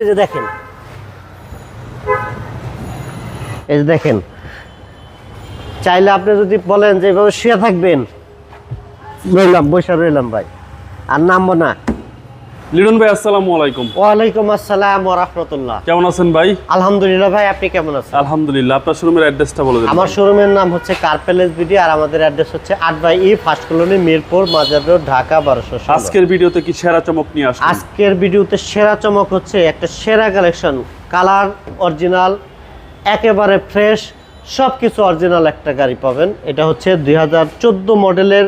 দেখেন। এই যে দেখেন। চাইলে আপনি যদি বলেন যে এভাবে শুয়ে থাকবেন। রইলাম, বসে রইলাম ভাই। আর নামবো না। লিটন ভাই আসসালামু আলাইকুম। ওয়ালাইকুম আসসালাম ওয়া রাহমাতুল্লাহ। কেমন আছেন ভাই? আলহামদুলিল্লাহ ভাই আপনি কেমন আছেন? আলহামদুলিল্লাহ আপনার শোরুমের অ্যাড্রেসটা বলে দিন আমার শোরুমের নাম হচ্ছে কার্পেলেস বিডি আর আমাদের অ্যাড্রেস হচ্ছে আট by E first colony Mirpur Mazar road Dhaka বারোশো আজকের ভিডিওতে কি সেরা চমক নিয়ে আসছেন আজকের ভিডিওতে সেরা চমক হচ্ছে একটা সেরা কালেকশন কালার অরিজিনাল একেবারে ফ্রেশ সব কিছু অরিজিনাল একটা গাড়ি পাবেন। এটা হচ্ছে দুই হাজার চোদ্দ মডেলের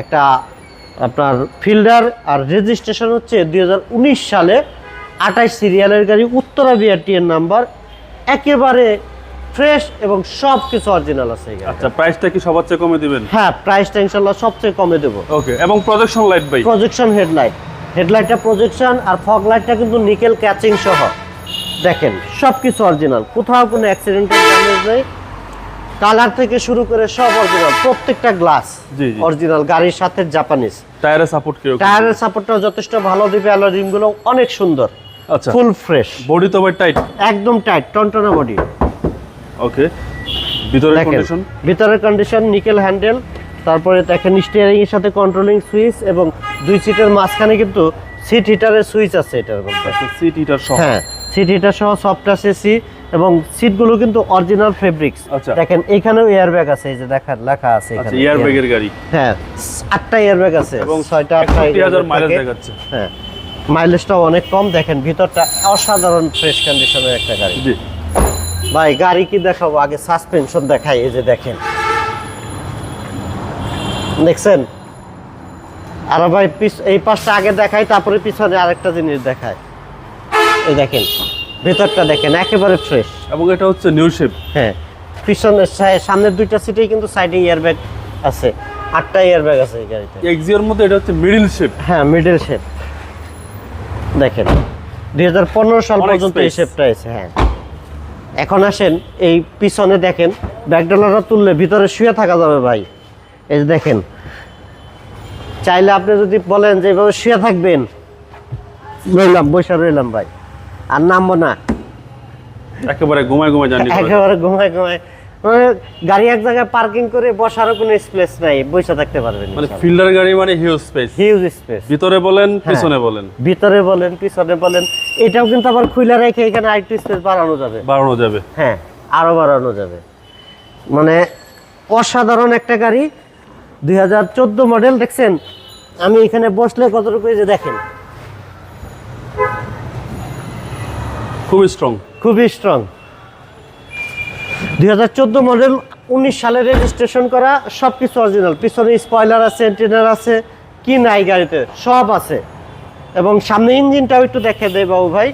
একটা আপনার ফিল্ডার আর রেজিস্ট্রেশন হচ্ছে দু হাজার উনিশ সালে আঠাশ সিরিয়ালের গাড়ি উত্তরা বিআরটি এর নাম্বার একেবারে ফ্রেশ এবং সব কিছু অরিজিনাল আছে আচ্ছা প্রাইসটা কি সবার চেয়ে কমে দিবেন? হ্যাঁ প্রাইসটা ইনশাল্লাহ সবচেয়ে কমে দেবো। ওকে এবং প্রজেকশন লাইট ভাই? প্রজেকশন হেডলাইট হেডলাইটটা প্রজেকশন আর ফগ লাইটটা কিন্তু নিকেল ক্যাচিং সহ। দেখেন সব কিছু অরিজিনাল কোথাও কোনো অ্যাক্সিডেন্টাল ড্যামেজ নেই। কালার থেকে শুরু করে সব অরিজিনাল প্রত্যেকটা গ্লাস। অরিজিনাল গাড়ির সাথে জাপানিজ টায়ারের সাপোর্ট কি টায়ারের সাপোর্টটাও যথেষ্ট ভালো দিবে অ্যালো রিমগুলো অনেক সুন্দর। আচ্ছা। ফুল ফ্রেশ বডি তো ভাই টাইট একদম টাইট টনটনা বডি ওকে ভিতরের কন্ডিশন ভিতরের কন্ডিশন নিকেল হ্যান্ডেল তারপরে দেখেন স্টিয়ারিং এর সাথে কন্ট্রোলিং সুইচ এবং দুই সিটের মাঝখানে কিন্তু সিট হিটারের সুইচ আছে এটার মধ্যে। সিট হিটার সহ? হ্যাঁ সিট হিটার সহ সফট এসি এবং সিটগুলো কিন্তু অরিজিনাল ফেব্রিক্স আচ্ছা। দেখেন এখানেও এয়ার ব্যাগ আছে এই যে দেখার লেখা আছে আচ্ছা এখানে। এয়ার ব্যাগের গাড়ি। হ্যাঁ আটটা এয়ার ব্যাগ আছে এবং ছয়টা আটটা একষট্টি হাজার airbag মাইলেজ দেখাচ্ছে। হ্যাঁ মাইলেজটাও অনেক কম। দেখেন ভিতরটা অসাধারণ ফ্রেশ কন্ডিশনের একটা গাড়ি। জি। ভাই গাড়ি কি দেখাবো? আগে সাসপেনশন দেখাই এই যে দেখেন। দেখছেন? আর ভাই পিছ- এই পাশটা আগে দেখাই তারপরে পিছনে আরেকটা জিনিস দেখায় এই দেখেন। ভেতরটা দেখেন একেবারে ফ্রেশ এবং এটা হচ্ছে নিউ শেপ হ্যাঁ পিছনের সামনের দুইটা সিটেই কিন্তু সাইডে ইয়ারব্যাগ আছে আটটা ইয়ারব্যাগ আছে এই গাড়িতে। এক্সিওর মধ্যে এটা হচ্ছে মিডিল শেপ হ্যাঁ মিডল শেপ দেখেন দুই হাজার পনেরো সাল পর্যন্ত এই শেপটা আছে হ্যাঁ। এখন আসেন এই পিছনে দেখেন ব্যাকডলারটা তুললে ভিতরে শুয়ে থাকা যাবে ভাই। এই যে দেখেন চাইলে আপনি যদি বলেন যে এভাবে শুয়ে থাকবেন রইলাম বসে রইলাম ভাই। আর নামবো না। একেবারে ঘুমায় ঘুমায় করা। একেবারে ঘুমায় ঘুমায়। মানে গাড়ি এক জায়গায় পার্কিং করে বসারও কোনো স্পেস নাই বসে থাকতে পারবেন মানে ফিল্ডার গাড়ি মানে হিউজ স্পেস হিউজ স্পেস ভিতরে বলেন পিছনে বলেন। ভিতরে বলেন পিছনে বলেন এটাও কিন্তু আবার খুলে রেখে এখানে আরেকটু স্পেস বাড়ানো যাবে। বাড়ানো যাবে। হ্যাঁ আরও বাড়ানো যাবে। মানে অসাধারণ একটা গাড়ি দুই হাজার চোদ্দ মডেল দেখছেন? আমি এখানে বসলে কতটুকু যে দেখেন? খুবই স্ট্রং খুবই স্ট্রং দুই হাজার চোদ্দ মডেল উনিশ সালে রেজিস্ট্রেশন করা সব কিছু অরিজিনাল পিছনে স্পয়লার আছে এন্টিনার আছে, কি নাই গাড়িতে, সব আছে। এবং সামনে ইঞ্জিনটাও একটু দেখে দেয় বাবু ভাই,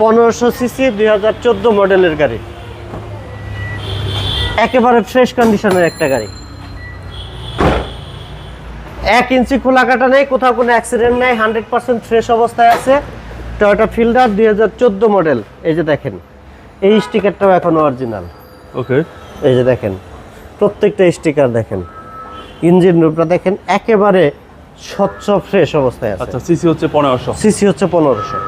পনেরোশো সিসি দুই হাজার চোদ্দ মডেলের গাড়ি। একেবারে ফ্রেশ কন্ডিশনের একটা গাড়ি। এক ইঞ্চি খোলা কাটা নেই, কোথাও কোনো অ্যাক্সিডেন্ট নেই হান্ড্রেড পার্সেন্ট ফ্রেশ অবস্থায় আছে। টয়োটা ফিল্ডার দুই হাজার চোদ্দ মডেল এই যে দেখেন এই স্টিকারটাও এখনও অরিজিনাল ওকে। এই যে দেখেন প্রত্যেকটা স্টিকার দেখেন। ইঞ্জিন রূপটা দেখেন একেবারে স্বচ্ছ ফ্রেশ অবস্থায় আছে। আচ্ছা সিসি হচ্ছে পনেরোশো। সিসি হচ্ছে পনেরোশো।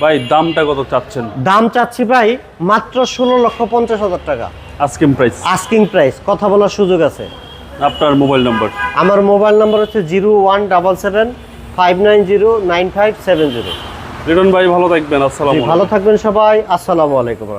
ভাই দামটা কত চাচ্ছেন? দাম চাচ্ছি ভাই মাত্র ষোলো লক্ষ পঞ্চাশ হাজার টাকা। আস্কিং প্রাইস আস্কিং প্রাইস কথা বলার সুযোগ আছে। আপনার মোবাইল নম্বর আমার মোবাইল নম্বর হচ্ছে zero one double seven five nine zero nine five seven zero ভাই ভালো থাকবেন। আসসালাম ভালো থাকবেন সবাই। আসসালামু আলাইকুম।